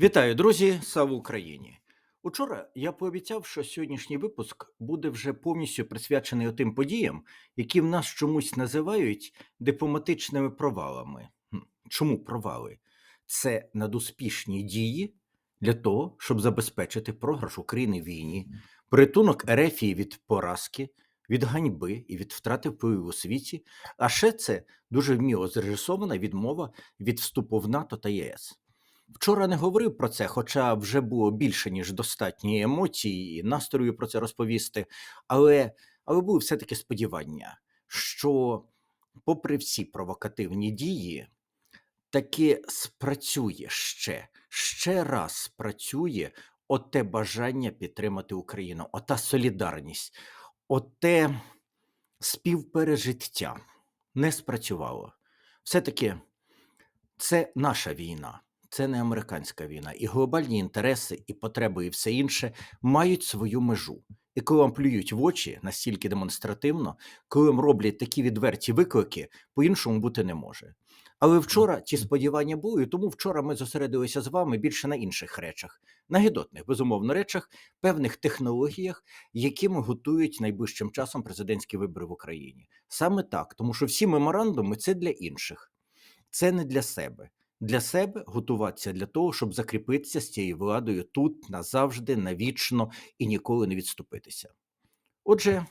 Вітаю, друзі! Слава Україні! Учора я пообіцяв, що сьогоднішній випуск буде вже повністю присвячений тим подіям, які в нас чомусь називають дипломатичними провалами. Чому провали? Це надуспішні дії для того, щоб забезпечити програш України в війні, порятунок Ерефії від поразки, від ганьби і від втрати впливу у світі. А ще це дуже вміло зрежисована відмова від вступу в НАТО та ЄС. Вчора не говорив про це, хоча вже було більше, ніж достатньо емоцій і настрою про це розповісти. Але, але були все-таки сподівання, що, попри всі провокативні дії, таки спрацює ще, ще раз спрацює оте бажання підтримати Україну, ота солідарність, оте співпережиття не спрацювало. Все-таки це наша війна, це не американська війна. І глобальні інтереси, і потреби, і все інше мають свою межу. І коли вам плюють в очі настільки демонстративно, коли вам роблять такі відверті виклики, по-іншому бути не може. Але вчора ті сподівання були, і тому вчора ми зосередилися з вами більше на інших речах, на гідотних, безумовно, речах, певних технологіях, якими готують найближчим часом президентські вибори в Україні. Саме так, тому що всі меморандуми це для інших, це не для себе. Для себе готуватися для того, щоб закріпитися з цією владою тут назавжди, навічно і ніколи не відступитися. Отже,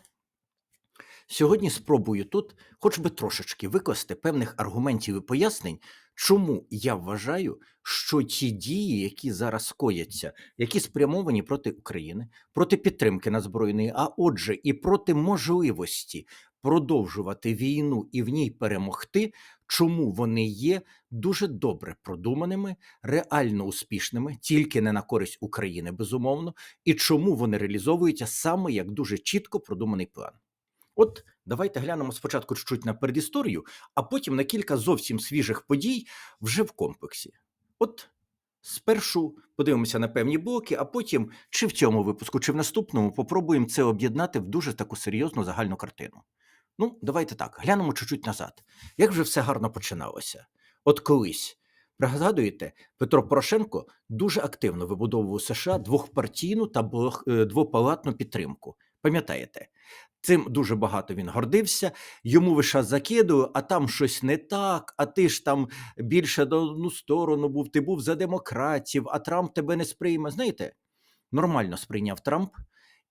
сьогодні спробую тут, хоч би трошечки викласти певних аргументів і пояснень, чому я вважаю, що ті дії, які зараз кояться, які спрямовані проти України, проти підтримки надзбройної, а отже, і проти можливості продовжувати війну і в ній перемогти, чому вони є дуже добре продуманими, реально успішними, тільки не на користь України, безумовно, і чому вони реалізовуються саме як дуже чітко продуманий план. От давайте глянемо спочатку чуть-чуть на передісторію, а потім на кілька зовсім свіжих подій вже в комплексі. От спершу подивимося на певні блоки, а потім, чи в цьому випуску, чи в наступному, попробуємо це об'єднати в дуже таку серйозну загальну картину. Ну, давайте так, глянемо чуть-чуть назад. Як вже все гарно починалося? От колись, пригадуєте, Петро Порошенко дуже активно вибудовував у США двохпартійну та е, двопалатну підтримку. Пам'ятаєте? Цим дуже багато він гордився, йому виша закидували, а там щось не так, а ти ж там більше до одну сторону був, ти був за демократів, а Трамп тебе не сприйме. Знаєте, нормально сприйняв Трамп,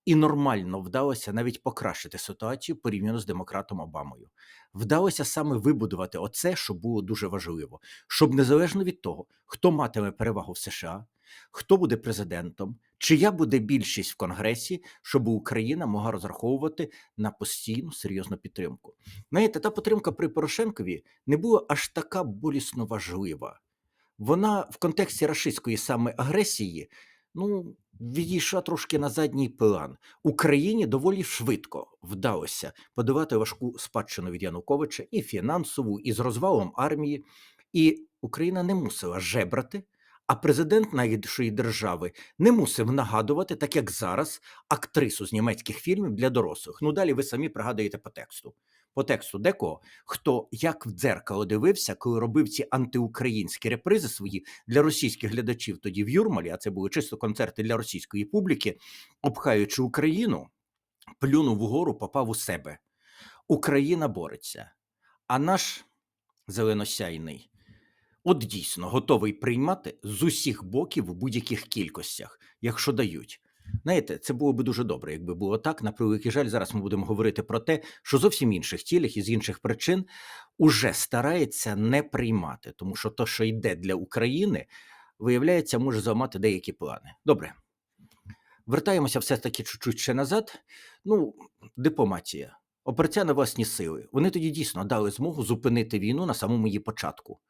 і нормально вдалося навіть покращити ситуацію порівняно з демократом Обамою. Вдалося саме вибудувати оце, що було дуже важливо, щоб незалежно від того, хто матиме перевагу в США, хто буде президентом, чия буде більшість в Конгресі, щоб Україна могла розраховувати на постійну серйозну підтримку. Знаєте, та підтримка при Порошенкові не була аж така болісно важлива. Вона в контексті рашистської саме агресії ну, відійшла трошки на задній план. Україні доволі швидко вдалося подавати важку спадщину від Януковича і фінансову, і з розвалом армії. І Україна не мусила жебрати, а президент нашої держави не мусив нагадувати, так як зараз, актрису з німецьких фільмів для дорослих. Ну далі ви самі пригадуєте по тексту. По тексту декого, хто як в дзеркало дивився, коли робив ці антиукраїнські репризи свої для російських глядачів тоді в Юрмалі, а це були чисто концерти для російської публіки, обхаючи Україну, плюнув вгору, попав у себе. Україна бореться, а наш зеленосяйний, от дійсно готовий приймати з усіх боків у будь-яких кількостях, якщо дають. Знаєте, це було би дуже добре, якби було так. На превеликий жаль, зараз ми будемо говорити про те, що зовсім інших цілях і з інших причин уже старається не приймати, тому що то, що йде для України, виявляється, може зламати деякі плани. Добре. Вертаємося все таки чуть-чуть ще назад. Ну, дипломатія, оперця на власні сили. Вони тоді дійсно дали змогу зупинити війну на самому її початку.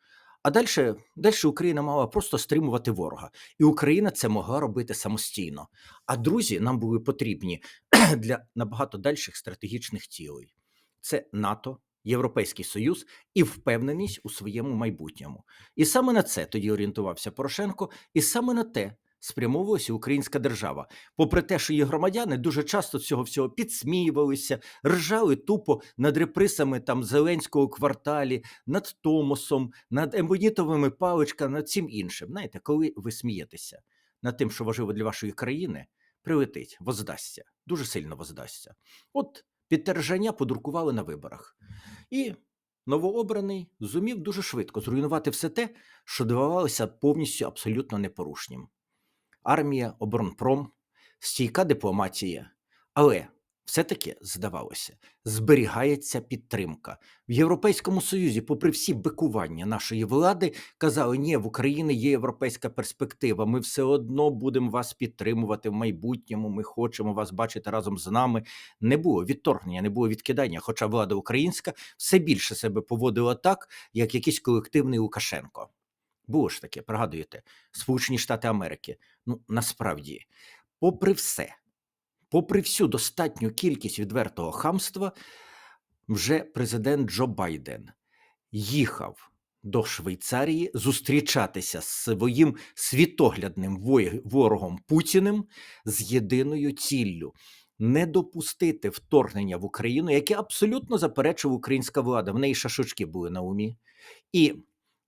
А далі, далі Україна мала просто стримувати ворога, і Україна це могла робити самостійно. А друзі нам були потрібні для набагато дальших стратегічних цілей: це НАТО, Європейський Союз і впевненість у своєму майбутньому. І саме на це тоді орієнтувався Порошенко, і саме на те спрямовувалася українська держава. Попри те, що її громадяни дуже часто цього всього підсміювалися, ржали тупо над реприсами там Зеленського кварталі, над Томосом, над ембонітовими паличками, над всім іншим. Знаєте, коли ви смієтеся над тим, що важливо для вашої країни, прилетить, воздасться, дуже сильно воздасться. От підтержання подрукували на виборах. І новообраний зумів дуже швидко зруйнувати все те, що давалося повністю абсолютно непорушнім. Армія, оборонпром, стійка дипломатія. Але все-таки, здавалося, зберігається підтримка. В Європейському Союзі, попри всі бикування нашої влади, казали, ні, в Україні є європейська перспектива, ми все одно будемо вас підтримувати в майбутньому, ми хочемо вас бачити разом з нами. Не було відторгнення, не було відкидання, хоча влада українська все більше себе поводила так, як якийсь колективний Лукашенко. Було ж таке, пригадуєте, Сполучені Штати Америки. Ну, насправді, попри все, попри всю достатню кількість відвертого хамства, вже президент Джо Байден їхав до Швейцарії зустрічатися з своїм світоглядним ворогом Путіним з єдиною ціллю не допустити вторгнення в Україну, яке абсолютно заперечив українська влада. В неї шашочки були на умі. І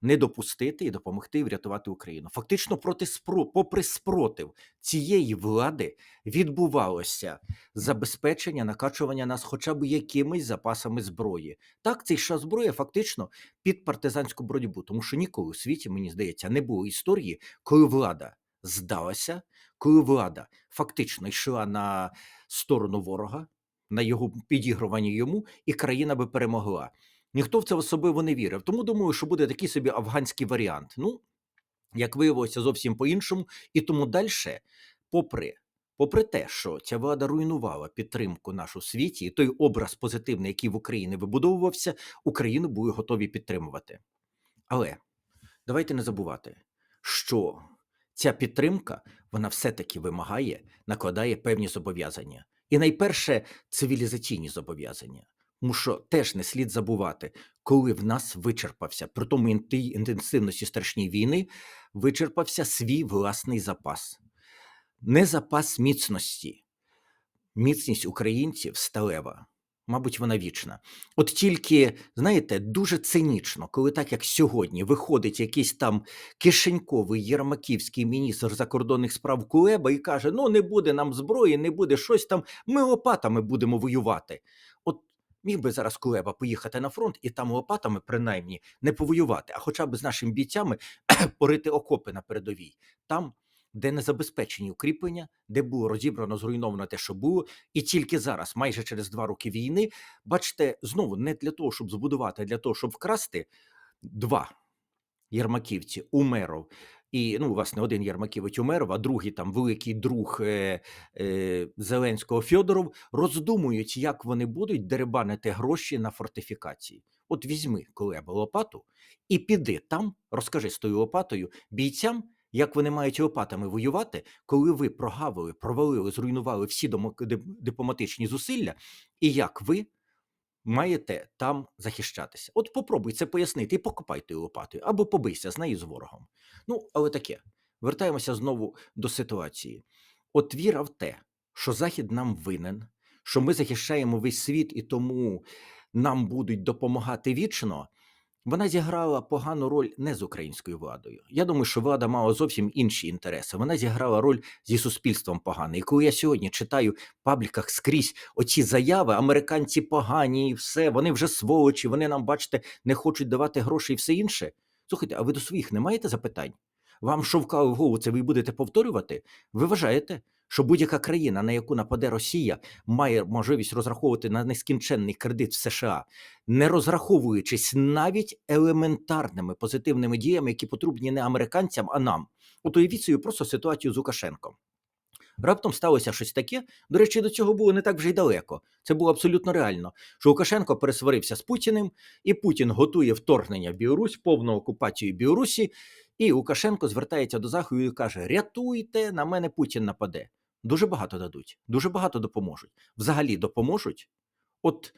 не допустити і допомогти врятувати Україну. Фактично, проти спро, попри спротив цієї влади відбувалося забезпечення накачування нас хоча б якимись запасами зброї. Так, цей ша зброя фактично під партизанську боротьбу, тому що ніколи у світі, мені здається, не було історії, коли влада здалася, коли влада фактично йшла на сторону ворога, на його підігрування йому, і країна би перемогла. Ніхто в це особливо не вірив. Тому думаю, що буде такий собі афганський варіант. Ну, як виявилося, зовсім по-іншому. І тому далі, попри, попри те, що ця влада руйнувала підтримку нашу світі, і той образ позитивний, який в Україні вибудовувався, Україну були готові підтримувати. Але давайте не забувати, що ця підтримка вона все-таки вимагає, накладає певні зобов'язання. І найперше цивілізаційні зобов'язання. Тому що теж не слід забувати, коли в нас вичерпався при тому інтенсивності страшній війни, вичерпався свій власний запас. Не запас міцності. Міцність українців сталева. Мабуть, вона вічна. От тільки, знаєте, дуже цинічно, коли так як сьогодні виходить якийсь там кишеньковий єрмаківський міністр закордонних справ Кулеба і каже: ну не буде нам зброї, не буде щось там, ми лопатами будемо воювати. Міг би зараз Кулеба поїхати на фронт і там лопатами, принаймні, не повоювати, а хоча б з нашими бійцями порити окопи на передовій. Там, де не забезпечені укріплення, де було розібрано, зруйновано те, що було, і тільки зараз, майже через два роки війни, бачите, знову не для того, щоб збудувати, а для того, щоб вкрасти два єрмаківці Умеров. І ну, власне, один Єрмаківець Умеров, а другий там великий друг е, е, Зеленського Фьодоров роздумують, як вони будуть деребанити гроші на фортифікації. От візьми Кулеба лопату і піди там, розкажи з тою лопатою бійцям, як вони мають лопатами воювати, коли ви прогавили, провалили, зруйнували всі дипломатичні зусилля, і як ви маєте там захищатися. От попробуй це пояснити і покопай тою лопатою, або побийся з нею з ворогом. Ну, але таке. Вертаємося знову до ситуації. От віра в те, що Захід нам винен, що ми захищаємо весь світ і тому нам будуть допомагати вічно. Вона зіграла погану роль не з українською владою. Я думаю, що влада мала зовсім інші інтереси. Вона зіграла роль зі суспільством погано. І коли я сьогодні читаю в пабліках скрізь оці заяви, американці погані, і все, вони вже сволочі, вони нам, бачите, не хочуть давати гроші і все інше. Слухайте, а ви до своїх не маєте запитань? Вам що вклали в голову це ви будете повторювати? Ви вважаєте, що будь-яка країна, на яку нападе Росія, має можливість розраховувати на нескінченний кредит в США, не розраховуючись навіть елементарними позитивними діями, які потрібні не американцям, а нам. От уявіть собі просто ситуацію з Лукашенком. Раптом сталося щось таке. До речі, до цього було не так вже й далеко. Це було абсолютно реально. Що Лукашенко пересварився з Путіним, і Путін готує вторгнення в Білорусь, повну окупацію Білорусі. І Лукашенко звертається до Заходу і каже: Рятуйте, на мене Путін нападе. Дуже багато дадуть, дуже багато допоможуть. Взагалі допоможуть. От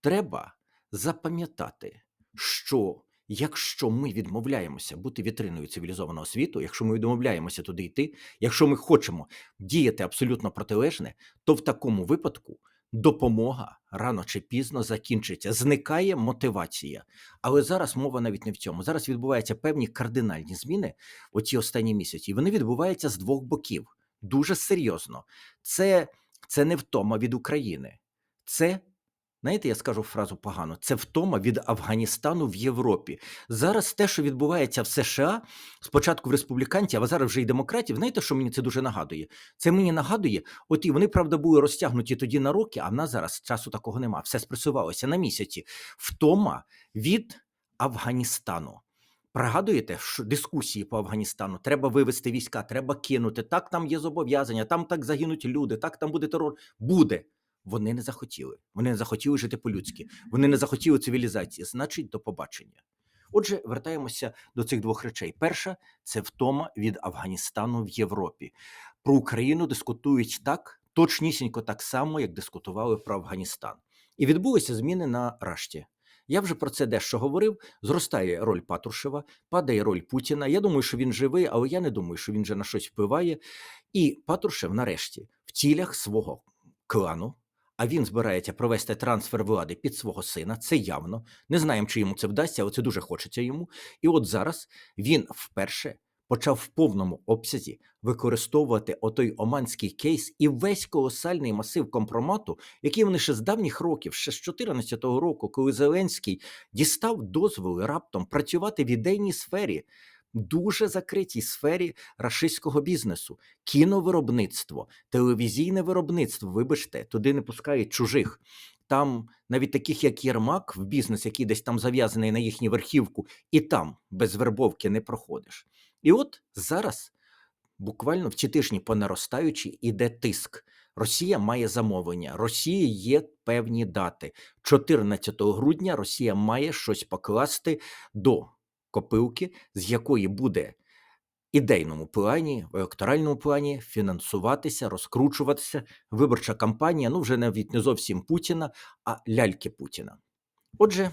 треба запам'ятати, що Якщо ми відмовляємося бути вітриною цивілізованого світу, якщо ми відмовляємося туди йти, якщо ми хочемо діяти абсолютно протилежне, то в такому випадку допомога рано чи пізно закінчиться, зникає мотивація. Але зараз мова навіть не в цьому. Зараз відбуваються певні кардинальні зміни оці останні місяці. І вони відбуваються з двох боків. Дуже серйозно. Це, це не втома від України. Це, знаєте, я скажу фразу погано: це втома від Афганістану в Європі. Зараз те, що відбувається в США, спочатку в республіканців, а зараз вже й демократів, знаєте, що мені це дуже нагадує? Це мені нагадує, от і вони, правда, були розтягнуті тоді на роки, а в нас зараз часу такого нема. Все спресувалося на місяці. Втома від Афганістану. Пригадуєте що дискусії по Афганістану? Треба вивести війська, треба кинути. Так там є зобов'язання, там так загинуть люди, так там буде терор. Буде. Вони не захотіли. Вони не захотіли жити по-людськи. Вони не захотіли цивілізації. Значить, до побачення. Отже, вертаємося до цих двох речей. Перша це втома від Афганістану в Європі. Про Україну дискутують так, точнісінько так само, як дискутували про Афганістан. І відбулися зміни на Рашті. Я вже про це дещо говорив. Зростає роль Патрушева, падає роль Путіна. Я думаю, що він живий, але я не думаю, що він вже на щось впливає. І Патрушев, нарешті, в цілях свого клану. А він збирається провести трансфер влади під свого сина. Це явно. Не знаємо, чи йому це вдасться, але це дуже хочеться йому. І от зараз він вперше почав в повному обсязі використовувати отой оманський кейс і весь колосальний масив компромату, який вони ще з давніх років, ще з 2014 року, коли Зеленський дістав дозволи раптом працювати в ідейній сфері. Дуже закритій сфері рашистського бізнесу, кіновиробництво, телевізійне виробництво. Вибачте, туди не пускають чужих. Там навіть таких, як Єрмак, в бізнес, який десь там зав'язаний на їхню верхівку, і там без вербовки не проходиш. І от зараз, буквально в ці тижні по наростаючій, іде тиск. Росія має замовлення. Росії є певні дати. 14 грудня Росія має щось покласти до копилки, з якої буде ідейному плані, в електоральному плані фінансуватися, розкручуватися виборча кампанія, ну вже навіть не зовсім Путіна, а ляльки Путіна. Отже,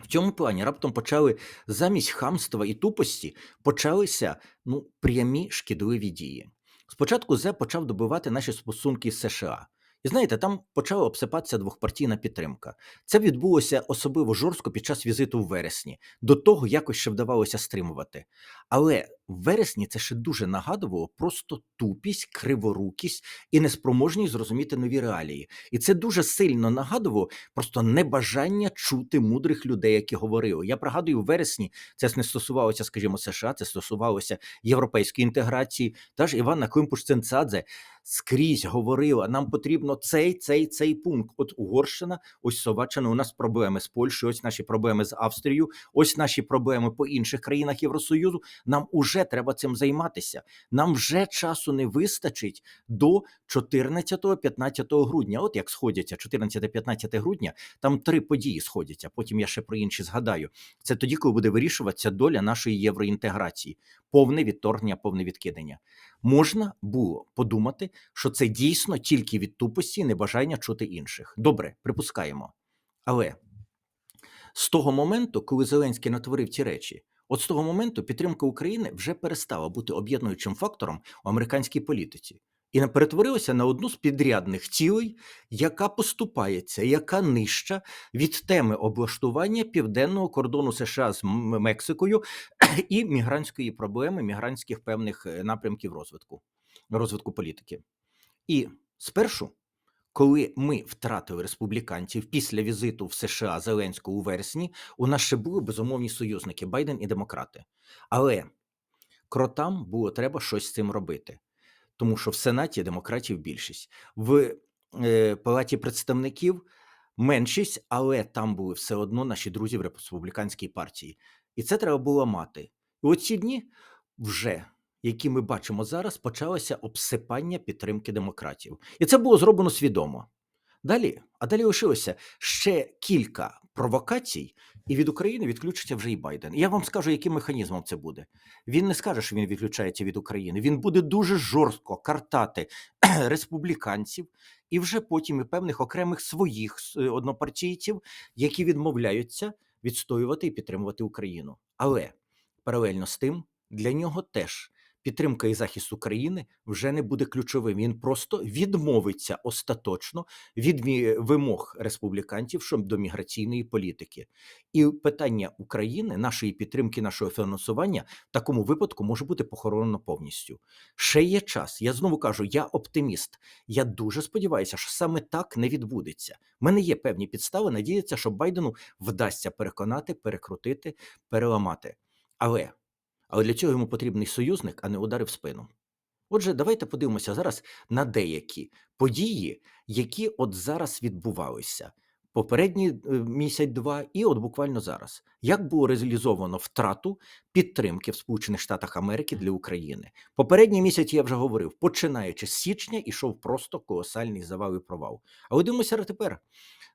в цьому плані раптом почали замість хамства і тупості почалися ну, прямі шкідливі дії. Спочатку Зе почав добивати наші стосунки з США. І знаєте, там почала обсипатися двохпартійна підтримка. Це відбулося особливо жорстко під час візиту в вересні. До того якось ще вдавалося стримувати. Але в вересні це ще дуже нагадувало просто тупість, криворукість і неспроможність зрозуміти нові реалії. І це дуже сильно нагадувало просто небажання чути мудрих людей, які говорили. Я пригадую, в вересні це не стосувалося, скажімо, США, це стосувалося європейської інтеграції. Та ж Іванна Климпуш-Ценцадзе скрізь говорила: нам потрібно цей, цей, цей пункт. От Угорщина, ось Словаччина, у нас проблеми з Польщею, ось наші проблеми з Австрією, ось наші проблеми по інших країнах Євросоюзу. Нам уже треба цим займатися. Нам вже часу не вистачить до 14-15 грудня. От як сходяться 14-15 грудня, там три події сходяться. Потім я ще про інші згадаю. Це тоді, коли буде вирішуватися доля нашої євроінтеграції, повне відторгнення, повне відкидання. Можна було подумати, що це дійсно тільки від тупості і небажання чути інших. Добре, припускаємо. Але з того моменту, коли Зеленський натворив ці речі, от з того моменту підтримка України вже перестала бути об'єднуючим фактором у американській політиці і перетворилася на одну з підрядних цілей, яка поступається, яка нижча від теми облаштування південного кордону США з Мексикою і мігрантської проблеми, мігрантських певних е, напрямків розвитку, розвитку політики. І спершу, коли ми втратили республіканців після візиту в США Зеленського у вересні, у нас ще були безумовні союзники Байден і демократи. Але кротам було треба щось з цим робити, тому що в Сенаті демократів більшість, в е, Палаті представників меншість, але там були все одно наші друзі в республіканській партії. І це треба було мати. І оці дні вже, які ми бачимо зараз, почалося обсипання підтримки демократів. І це було зроблено свідомо. Далі, а далі лишилося ще кілька провокацій, і від України відключиться вже і Байден. І я вам скажу, яким механізмом це буде. Він не скаже, що він відключається від України. Він буде дуже жорстко картати республіканців і вже потім і певних окремих своїх е, однопартійців, які відмовляються відстоювати і підтримувати Україну. Але паралельно з тим для нього теж підтримка і захист України вже не буде ключовим. Він просто відмовиться остаточно від вимог республіканців щодо міграційної політики. І питання України, нашої підтримки, нашого фінансування в такому випадку може бути похоронено повністю. Ще є час. Я знову кажу, я оптиміст. Я дуже сподіваюся, що саме так не відбудеться. У мене є певні підстави надіятися, що Байдену вдасться переконати, перекрутити, переламати. Але, але для цього йому потрібний союзник, а не удари в спину. Отже, давайте подивимося зараз на деякі події, які от зараз відбувалися. Попередній е, місяць-два, і от буквально зараз. Як було реалізовано втрату підтримки в Сполучених Штатах Америки для України? Попередній місяць я вже говорив, починаючи з січня, ішов просто колосальний завал і провал. Але дивимося тепер.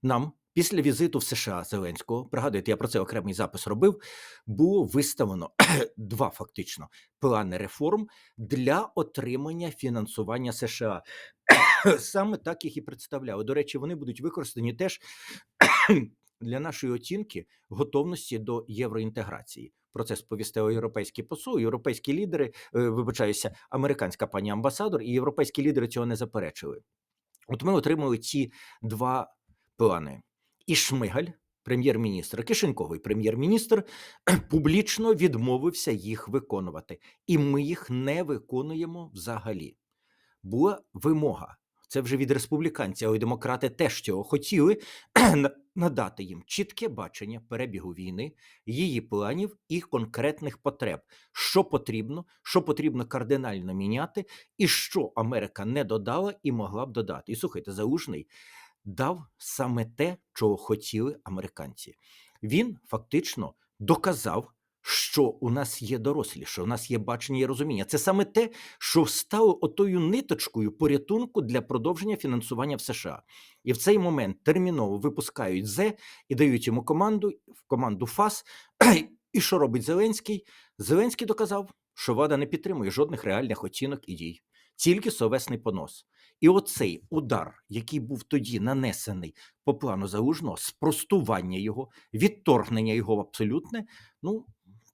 Нам після візиту в США Зеленського, пригадуєте, я про це окремий запис робив, було виставлено два фактично плани реформ для отримання фінансування США. Саме так їх і представляли. До речі, вони будуть використані теж для нашої оцінки готовності до євроінтеграції. Про це сповістили європейські посол, європейські лідери, е, вибачаюся, американська пані амбасадор, і європейські лідери цього не заперечили. От ми отримали ці два плани. І Шмигаль, прем'єр-міністр, кишеньковий прем'єр-міністр, публічно відмовився їх виконувати. І ми їх не виконуємо взагалі. Була вимога. Це вже від республіканців, але демократи теж цього хотіли надати їм чітке бачення перебігу війни, її планів і конкретних потреб, що потрібно, що потрібно кардинально міняти, і що Америка не додала і могла б додати. І слухайте, Заужний дав саме те, чого хотіли американці. Він фактично доказав, що у нас є дорослі, що у нас є бачення і розуміння. Це саме те, що стало отою ниточкою порятунку для продовження фінансування в США. І в цей момент терміново випускають ЗЕ і дають йому команду в команду ФАС. І що робить Зеленський? Зеленський доказав, що влада не підтримує жодних реальних оцінок і дій, тільки совесний понос. І оцей удар, який був тоді нанесений по плану залужного, спростування його, відторгнення його абсолютне, ну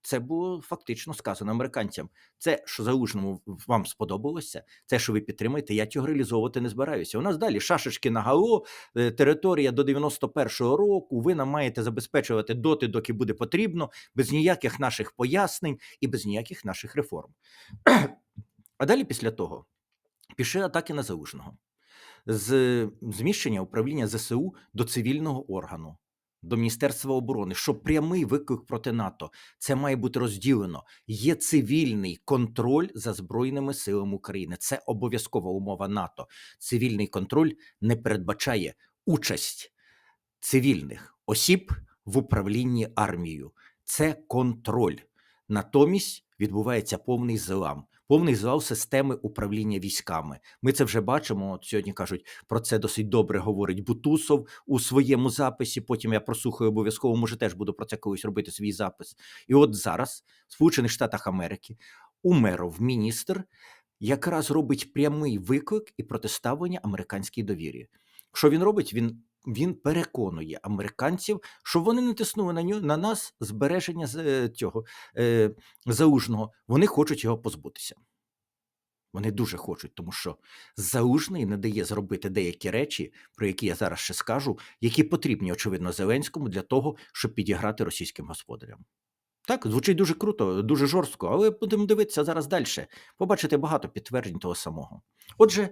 це було фактично сказано американцям. Це, що залужному вам сподобалося, це, що ви підтримуєте, я цього реалізовувати не збираюся. У нас далі шашечки на гало, е, територія до 91-го року. Ви нам маєте забезпечувати доти, доки буде потрібно, без ніяких наших пояснень і без ніяких наших реформ. А далі після того пішли атаки на залужного з зміщення управління ЗСУ до цивільного органу, до Міністерства оборони, що прямий виклик проти НАТО. Це має бути розділено. Є цивільний контроль за збройними силами України. Це обов'язкова умова НАТО. Цивільний контроль не передбачає участь цивільних осіб в управлінні армією. Це контроль. Натомість відбувається повний злам. Повний злам системи управління військами. Ми це вже бачимо. От сьогодні кажуть, про це досить добре говорить Бутусов у своєму записі. Потім я прослухаю обов'язково, може теж буду про це колись робити свій запис. І от зараз, в Сполучених Штатах Америки, Умеров, міністр, якраз робить прямий виклик і протиставлення американській довірі. Що він робить? Він він переконує американців, що вони не тиснули на нього на нас збереження е, цього е, залужного. Вони хочуть його позбутися. Вони дуже хочуть, тому що залужний не дає зробити деякі речі, про які я зараз ще скажу, які потрібні, очевидно, Зеленському для того, щоб підіграти російським господарям. Так, звучить дуже круто, дуже жорстко, але будемо дивитися зараз далі. Побачите багато підтверджень того самого. Отже,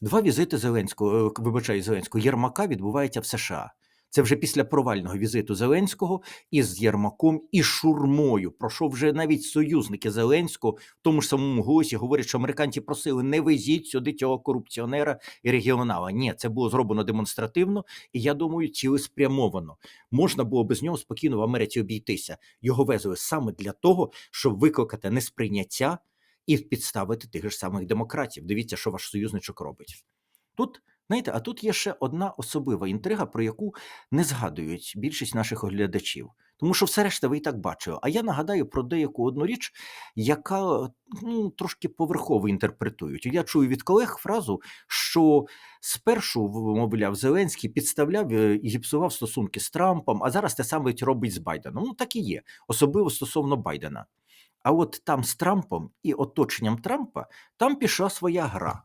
два візити Зеленського, е, вибачаю, Зеленського Єрмака відбуваються в США. Це вже після провального візиту Зеленського із Єрмаком і Шурмою. Про що вже навіть союзники Зеленського в тому ж самому голосі говорять, що американці просили не везіть сюди цього корупціонера і регіонала. Ні, це було зроблено демонстративно, і я думаю, цілеспрямовано. Можна було без нього спокійно в Америці обійтися. Його везли саме для того, щоб викликати несприйняття і підставити тих ж самих демократів. Дивіться, що ваш союзничок робить. Тут, знаєте, а тут є ще одна особлива інтрига, про яку не згадують більшість наших оглядачів. Тому що все решта ви і так бачили. А я нагадаю про деяку одну річ, яка ну, трошки поверхово інтерпретують. Я чую від колег фразу, що спершу, мовляв, Зеленський підставляв е, і зіпсував стосунки з Трампом, а зараз те саме робить з Байденом. Ну так і є, особливо стосовно Байдена. А от там з Трампом і оточенням Трампа там пішла своя гра.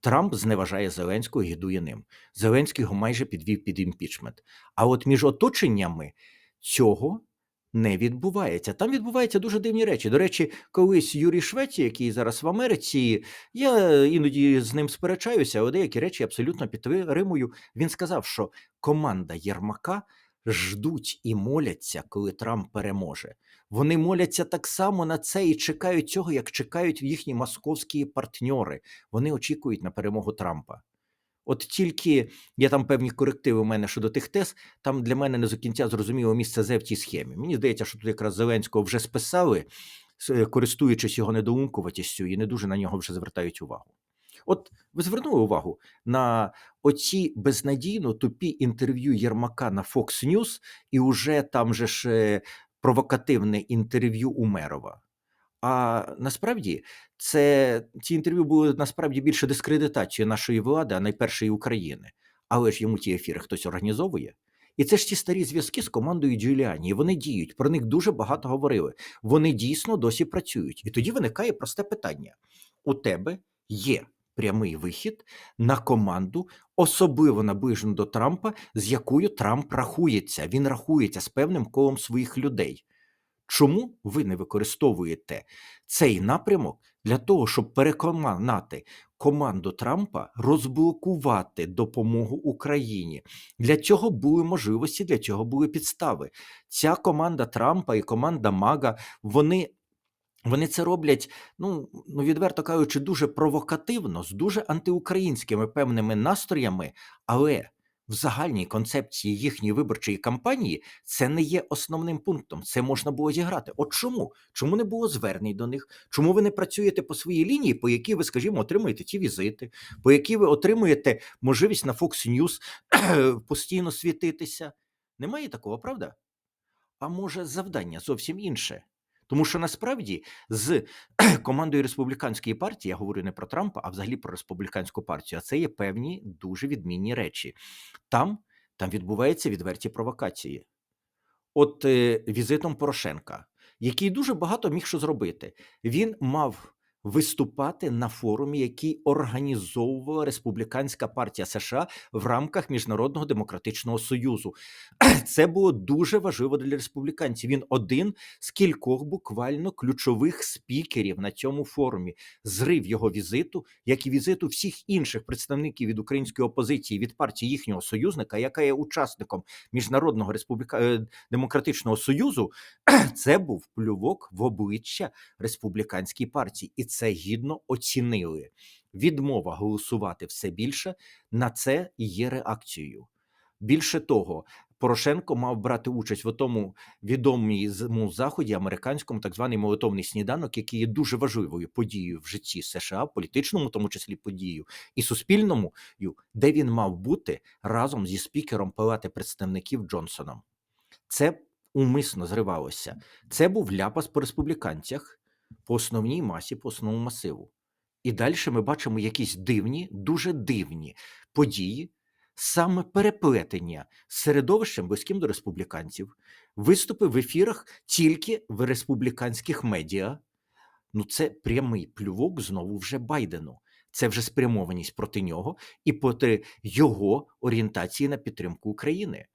Трамп зневажає Зеленського гідує ним. Зеленський його майже підвів під імпічмент. А от між оточеннями цього не відбувається. Там відбуваються дуже дивні речі. До речі, колись Юрій Швеці, який зараз в Америці, я іноді з ним сперечаюся, але деякі речі абсолютно підтримую. Він сказав, що команда Єрмака ждуть і моляться, коли Трамп переможе. Вони моляться так само на це і чекають цього, як чекають їхні московські партньори. Вони очікують на перемогу Трампа. От тільки є там певні корективи у мене щодо тих тез, там для мене не до кінця зрозуміло місце Зе в тій схемі. Мені здається, що тут якраз Зеленського вже списали, користуючись його недоумкуватістю, і не дуже на нього вже звертають увагу. От ви звернули увагу на оці безнадійно тупі інтерв'ю Єрмака на Fox News і уже там же ж е, провокативне інтерв'ю Умерова. А насправді це ці інтерв'ю були насправді більше дискредитацією нашої влади, а найперше і України. Але ж йому ті ефіри хтось організовує. І це ж ті старі зв'язки з командою Джуліані. Вони діють. Про них дуже багато говорили. Вони дійсно досі працюють. І тоді виникає просте питання: у тебе є прямий вихід на команду, особливо наближену до Трампа, з якою Трамп рахується. Він рахується з певним колом своїх людей. Чому ви не використовуєте цей напрямок для того, щоб переконати команду Трампа розблокувати допомогу Україні? Для цього були можливості, для цього були підстави. Ця команда Трампа і команда Мага вони. Вони це роблять, ну, ну відверто кажучи, дуже провокативно, з дуже антиукраїнськими певними настроями, але в загальній концепції їхньої виборчої кампанії це не є основним пунктом. Це можна було зіграти. От чому? Чому не було звернень до них? Чому ви не працюєте по своїй лінії, по якій ви, скажімо, отримуєте ті візити, по якій ви отримуєте можливість на Fox News постійно світитися? Немає такого, правда? А може, завдання зовсім інше? Тому що насправді з командою республіканської партії я говорю не про Трампа, а взагалі про республіканську партію. А це є певні дуже відмінні речі. Там, там відбуваються відверті провокації. От е, візитом Порошенка, який дуже багато міг що зробити. Він мав виступати на форумі, який організовувала республіканська партія США в рамках Міжнародного демократичного союзу. Це було дуже важливо для республіканців. Він один з кількох буквально ключових спікерів на цьому форумі. Зрив його візиту, як і візиту всіх інших представників від української опозиції від партії їхнього союзника, яка є учасником міжнародного республіка... е, демократичного союзу. Це був плювок в обличчя республіканській партії, і це гідно оцінили. Відмова голосувати все більше на це є реакцією. Більше того, Порошенко мав брати участь в тому відомому заході американському, так званий молитовний сніданок, який є дуже важливою подією в житті США, політичному, в тому числі подією, і суспільному, де він мав бути разом зі спікером Палати представників Джонсоном. Це умисно зривалося. Це був ляпас по республіканцях, по основній масі, по основному масиву. І далі ми бачимо якісь дивні, дуже дивні події, саме переплетення з середовищем близьким до республіканців, виступи в ефірах тільки в республіканських медіа. Ну, це прямий плювок знову вже Байдену. Це вже спрямованість проти нього і проти його орієнтації на підтримку України.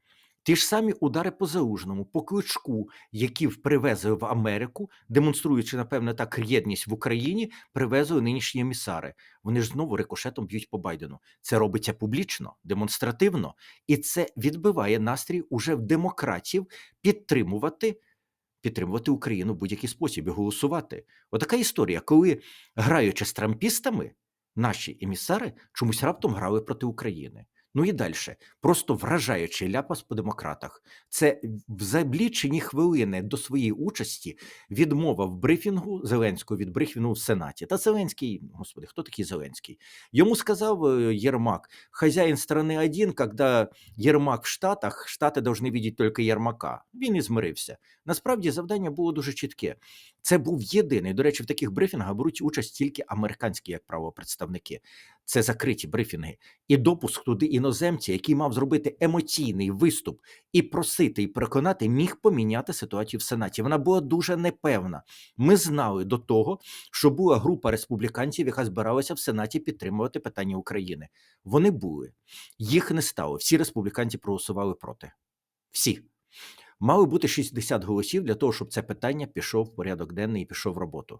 Ті ж самі удари по залужному, по кличку, які привезли в Америку, демонструючи, напевно, так єдність в Україні, привезли нинішні емісари. Вони ж знову рикошетом б'ють по Байдену. Це робиться публічно, демонстративно, і це відбиває настрій уже в демократів підтримувати. Підтримувати Україну в будь-який спосіб і голосувати. Отака історія, коли граючи з трампістами, наші емісари чомусь раптом грали проти України. Ну і далі. Просто вражаючий ляпас по демократах. Це в заблічені хвилини до своєї участі відмова в брифінгу Зеленського від брифінгу в Сенаті. Та Зеленський, господи, хто такий Зеленський? Йому сказав е, Єрмак, хазяїн страни один, коли Єрмак в Штатах, Штати повинні бачити тільки Єрмака. Він і змирився. Насправді завдання було дуже чітке. Це був єдиний. До речі, в таких брифінгах беруть участь тільки американські, як правило, представники. Це закриті брифінги. І допуск туди іноземця, який мав зробити емоційний виступ і просити і переконати, міг поміняти ситуацію в Сенаті. Вона була дуже непевна. Ми знали до того, що була група республіканців, яка збиралася в Сенаті підтримувати питання України. Вони були, їх не стало. Всі республіканці проголосували проти. Всі. Мали бути 60 голосів для того, щоб це питання пішов в порядок денний і пішов в роботу.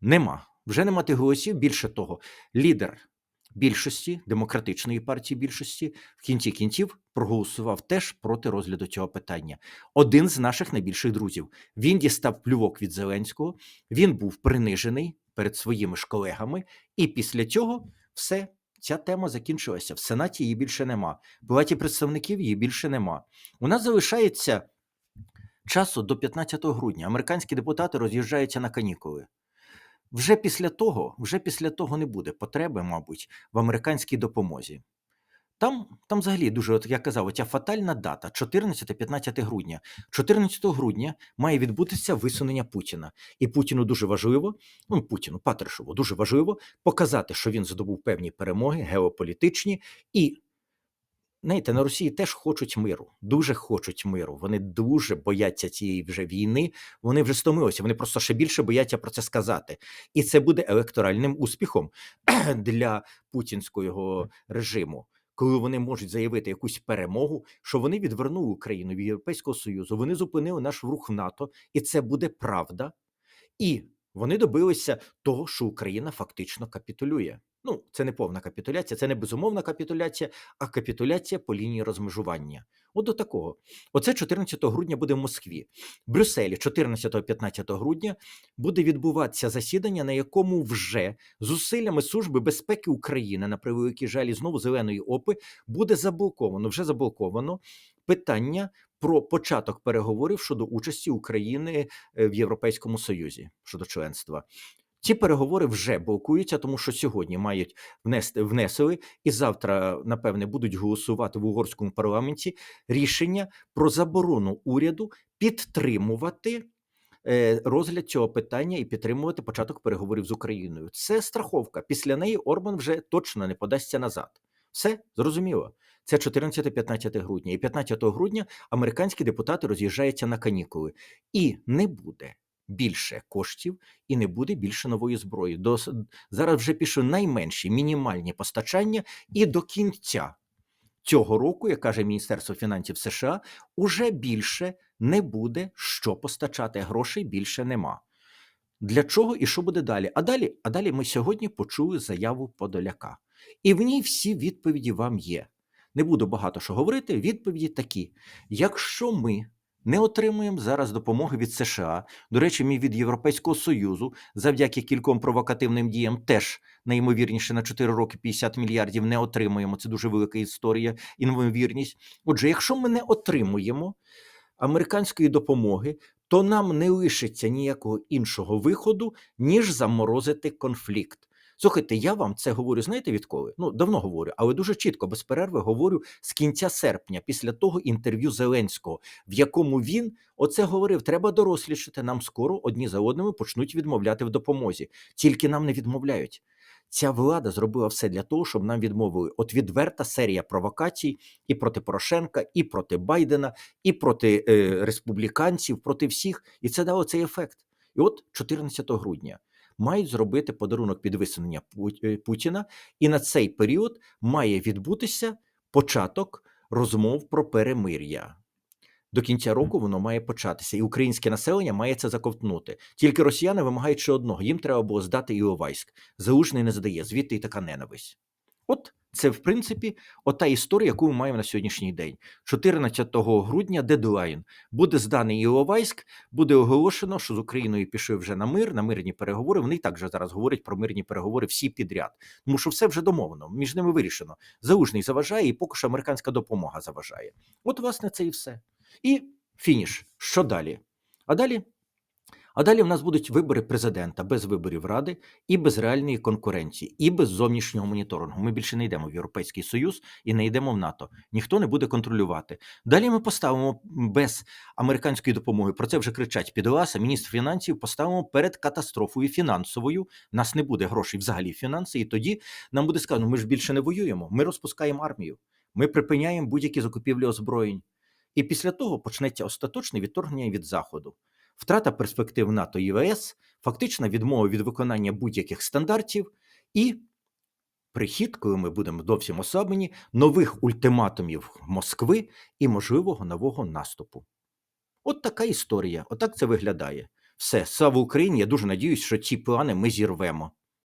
Нема. Вже нема тих голосів. Більше того, лідер більшості демократичної партії більшості в кінці кінців проголосував теж проти розгляду цього питання. Один з наших найбільших друзів. Він дістав плювок від Зеленського. Він був принижений перед своїми ж колегами, і після цього все. Ця тема закінчилася. В Сенаті її більше нема. В Палаті представників її більше нема. У нас залишається часу до 15 грудня. Американські депутати роз'їжджаються на канікули. Вже після того, вже після того не буде потреби, мабуть, в американській допомозі. Там, там взагалі дуже, от я казав, оця фатальна дата 14-15 грудня. 14 грудня має відбутися висунення Путіна. І Путіну дуже важливо, ну Путіну, Патришеву, дуже важливо показати, що він здобув певні перемоги геополітичні і. Знаєте, на Росії теж хочуть миру, дуже хочуть миру. Вони дуже бояться цієї вже війни. Вони вже стомилися. Вони просто ще більше бояться про це сказати. І це буде електоральним успіхом для путінського режиму, коли вони можуть заявити якусь перемогу, що вони відвернули Україну від Європейського Союзу, вони зупинили наш рух в НАТО, і це буде правда. І вони добилися того, що Україна фактично капітулює. Ну, це не повна капітуляція, це не безумовна капітуляція, а капітуляція по лінії розмежування. От до такого. Оце 14 грудня буде в Москві. В Брюсселі 14-15 грудня буде відбуватися засідання, на якому вже зусиллями Служби безпеки України на превеликий жаль знову зеленої опи буде заблоковано. Вже заблоковано питання про початок переговорів щодо участі України е, в Європейському Союзі щодо членства. Ці переговори вже блокуються, тому що сьогодні мають внести внесли і завтра, напевне, будуть голосувати в угорському парламенті рішення про заборону уряду підтримувати е, розгляд цього питання і підтримувати початок переговорів з Україною. Це страховка. Після неї Орбан вже точно не подасться назад. Все зрозуміло. Це 14-15 грудня. І 15 грудня американські депутати роз'їжджаються на канікули, і не буде більше коштів і не буде більше нової зброї. До зараз вже пішли найменші мінімальні постачання, і до кінця цього року, як каже Міністерство фінансів США, уже більше не буде що постачати. Грошей більше нема. Для чого і що буде далі? А далі, а далі ми сьогодні почули заяву Подоляка, і в ній всі відповіді вам є. Не буду багато що говорити. Відповіді такі: якщо ми не отримуємо зараз допомоги від США. До речі, ми від Європейського Союзу завдяки кільком провокативним діям теж найімовірніше на 4 роки 50 мільярдів не отримуємо. Це дуже велика історія, інвоймовірність. Отже, якщо ми не отримуємо американської допомоги, то нам не лишиться ніякого іншого виходу, ніж заморозити конфлікт. Слухайте, я вам це говорю, знаєте відколи? Ну, давно говорю, але дуже чітко, без перерви говорю з кінця серпня, після того інтерв'ю Зеленського, в якому він оце говорив: треба дорослішати, нам скоро одні за одними почнуть відмовляти в допомозі. Тільки нам не відмовляють. Ця влада зробила все для того, щоб нам відмовили. От відверта серія провокацій і проти Порошенка, і проти Байдена, і проти е, республіканців, проти всіх. І це дало цей ефект. І от 14 грудня мають зробити подарунок підвисунення е, Путіна, і на цей період має відбутися початок розмов про перемир'я. До кінця року воно має початися, і українське населення має це заковтнути. Тільки росіяни вимагають ще одного: їм треба було здати Іловайськ. Залужний не здає, звідти і така ненависть. От Це, в принципі, ота історія, яку ми маємо на сьогоднішній день. 14 грудня дедлайн буде зданий Іловайськ, буде оголошено, що з Україною пішли вже на мир, на мирні переговори. Вони і так же зараз говорять про мирні переговори всі підряд, тому що все вже домовлено, між ними вирішено. Залужний заважає, і поки що американська допомога заважає. От, власне, це і все. І фініш. Що далі? А далі а далі в нас будуть вибори президента без виборів ради і без реальної конкуренції, і без зовнішнього моніторингу. Ми більше не йдемо в Європейський Союз і не йдемо в НАТО. Ніхто не буде контролювати. Далі ми поставимо без американської допомоги. Про це вже кричать підласа. Міністр фінансів поставимо перед катастрофою фінансовою. Нас не буде грошей взагалі фінанси, і тоді нам буде сказано: ми ж більше не воюємо. Ми розпускаємо армію. Ми припиняємо будь-які закупівлі озброєнь. І після того почнеться остаточне відторгнення від заходу втрата перспектив НАТО і ЄС, фактична відмова від виконання будь-яких стандартів і прихід, коли ми будемо зовсім особені, нових ультиматумів Москви і можливого нового наступу. От така історія, отак це виглядає. Все, слава Україні. Я дуже надіюсь, що ці плани ми зірвемо.